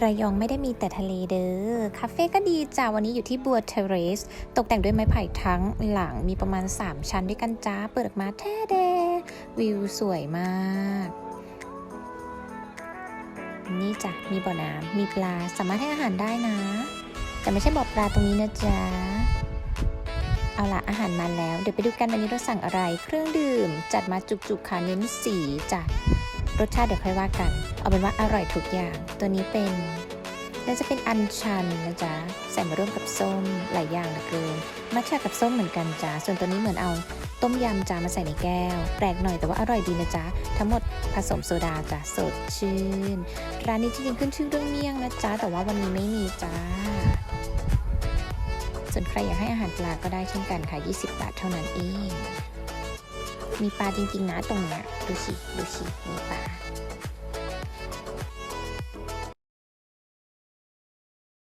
ระยองไม่ได้มีแต่ทะเลเด้อ คาเฟ่ก็ดีจ้าวันนี้อยู่ที่บัวเทเรส ตกแต่งด้วยไม้ไผ่ทั้งหลังมีประมาณ 3 ชั้นด้วยกันจ้า เปิดออกมาแท้เดวิวสวยมาก นี่จ้ะ มีบ่อน้ำมีปลาสามารถให้อาหารได้นะ แต่ไม่ใช่บ่อปลาตรงนี้นะจ๊ะ เอาละอาหารมาแล้ว เดี๋ยวไปดูกันวันนี้เราสั่งอะไร เครื่องดื่ม จัดมาจุกๆค่ะเน้นสีจ้ะ รสชาติเดี๋ยวค่อยว่ากัน เอาเป็นว่าอร่อยทุกอย่าง ตัวนี้เป็นน่าจะเป็นอัญชันนะจ๊ะใส่มาร่วมกับส้มหลายอย่างเหลือเกินมัทฉะกับส้มเหมือนกันจ้ะส่วนตัวนี้เหมือนเอาต้มยำจ้ามาใส่ในแก้ว แปลกหน่อยแต่ว่าอร่อยดีนะจ๊ะทั้งหมดผสมโซดาจ้ะสดชื่น ร้านนี้จริงๆขึ้นชื่อเรื่องเมี่ยงนะจ๊ะแต่ว่าวันนี้ไม่มีจ้า ส่วนใครอยากให้อาหารปลาก็ได้เช่นกันค่ะ 20 บาทเท่านั้นเอง มีปลาจริงๆนะตรงเนี้ยดูสิดูสิมีปลา